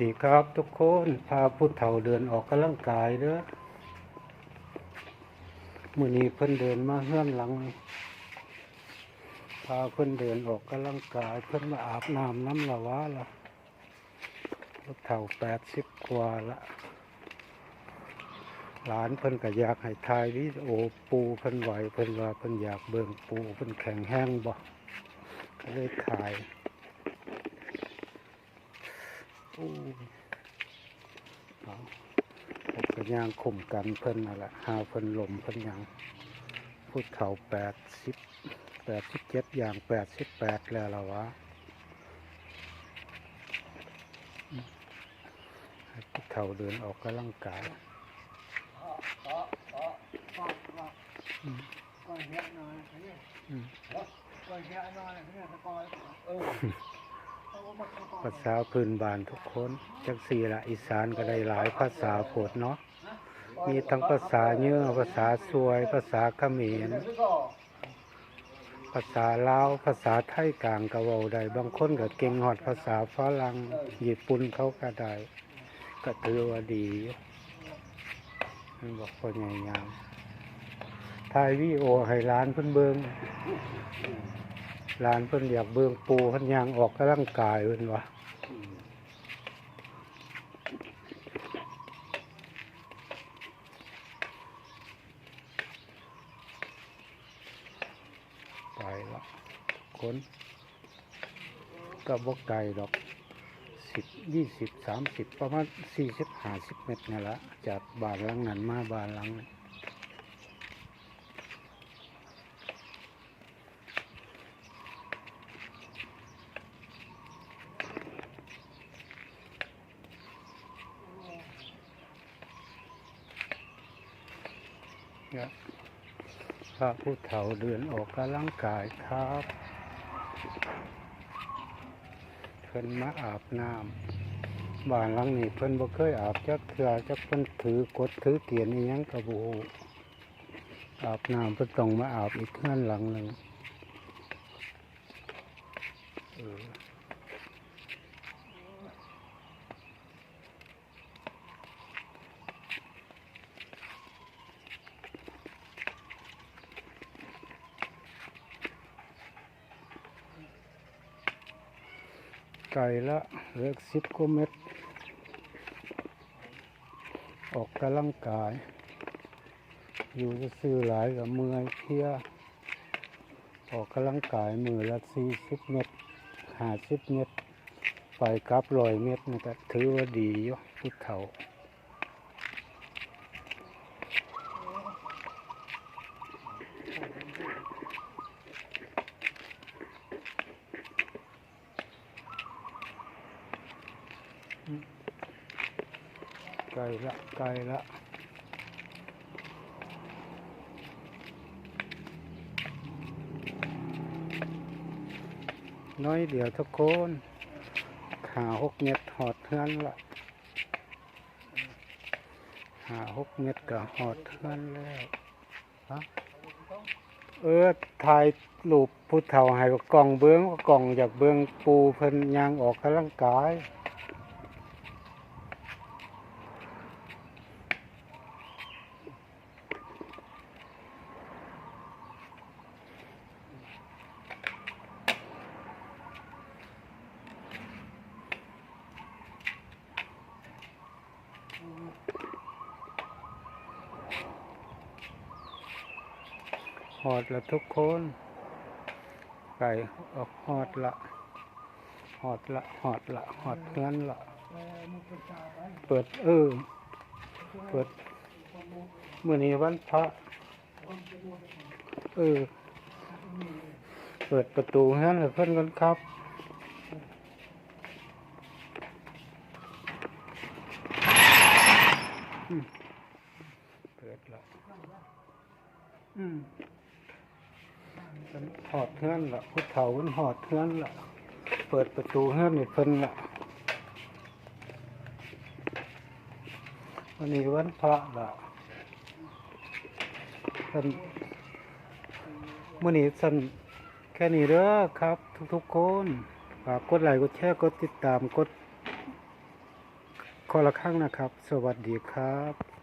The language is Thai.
ดีครับทุกคนพาผู้เฒ่าเดินออกกำลังกายเด้อมื้อนี้เพิ่นเดินมาเฮือนหลัง พาเพิ่นเดินออกกำลังกาย เพิ่นมาอาบน้ำน้ำละวะละผู้เฒ่าแปดสิบกว่าละ หลานเพิ่นก็อยากให้ถ่ายวิดีโอปูเพิ่นไหวเพิ่นว่าเพิ่นอยากเบิ่งปูเพิ่นแข็งแห้งบ่ก็เลยถ่าย ผมก็ย่างข่มกันเพิ่นนั่นแหละหาเพิ่นลมเพิ่นยังพูดเขาแปดสิบแปดสิบเจ็ดอย่างแปดสิบแปดแล้วละวะพูดเขาเดินออกกำลังกายอืมก่อนเฮียอนเนี่ยอืมก่อนเฮียอนเนี่ยตะกอนเออเอามาตะกอน ภาษาพื้นบ้านทุกคน จักสี่ละอีสานก็ได้หลายภาษาโพดเนาะมีทั้งภาษาเนื้อภาษาสวย ภาษาเขมรภาษาลาวภาษาไทยกลางก็เวาได้บางคนก็เก่งฮอดภาษาฝรั่งญี่ปุ่นเขาก็ได้ก็ถือว่าดีมันบอกคนใหญ่ยามถ่ายวิดีโอให้ร้านเพิ่นเบิง ร้านเพิ่นอยากเบิงปูเพิ่นยางออกกำลังกายเพิ่นว่าไปละคนก็บกไกลดอกสิบยี่สิบสามสิบประมาณสี่สิบห้าสิบเมตรนี่ละจากบ้านหลังนั้นมาบ้านหลังนี้ เนี่ยพระผู้เฒ่าเดินออกกำลังกายครับเพิ่นมาอาบน้ำบ้านหลังนี้เพิ่นบ่เคยอาบจักเทื่อจักเพิ่นถือกดถือเกียนอีหยังก็บ่ฮู้อาบน้ำเพิ่นต้องมาอาบอีกเทื่อนหลังหนึ่งเออ ไกลละเลือกสิบกว่าเม็ด ออกกำลังกาย อยู่จะซื้อหลายกับเมื่อยเพียออกกำลังกายมือละสี่สิบเม็ดห้าสิบเม็ดไปกลับลอยเม็ดนี่ก็ถือว่าดีอยู่พุทธเถา ไกลละไกลละน้อยเดียวทุกคนหาหกเม็ดหอดเทือนละหาหกเม็ดก็หอดเทือนแล้วฮะเออถ่ายรูปผู้เฒ่าให้ว่ากล่องเบื้องว่ากล่องอยากเบื้องปูเพิ่นยางออกกำลังกาย หอดละทุกคน ไก่ออกหอดละหอดละหอดละหอดเพื่อนละเปิดเออเปิดเมื่อนี้วันพระเออเปิดประตูให้เลยเพื่อนกันครับเปิดละอืม นหอดเฮือนละพุทธเถาเป็นหอดเฮือนละเปิดประตูเฮือนนี่เพิ่นละวันนี้วันพระละเพิ่นมื่อนี้สันแค่นี้เด้อครับ ทุกๆคนฝากกดไลค์กดแชร์กดติดตามกดขอละครั้งนะครับ สวัสดีครับ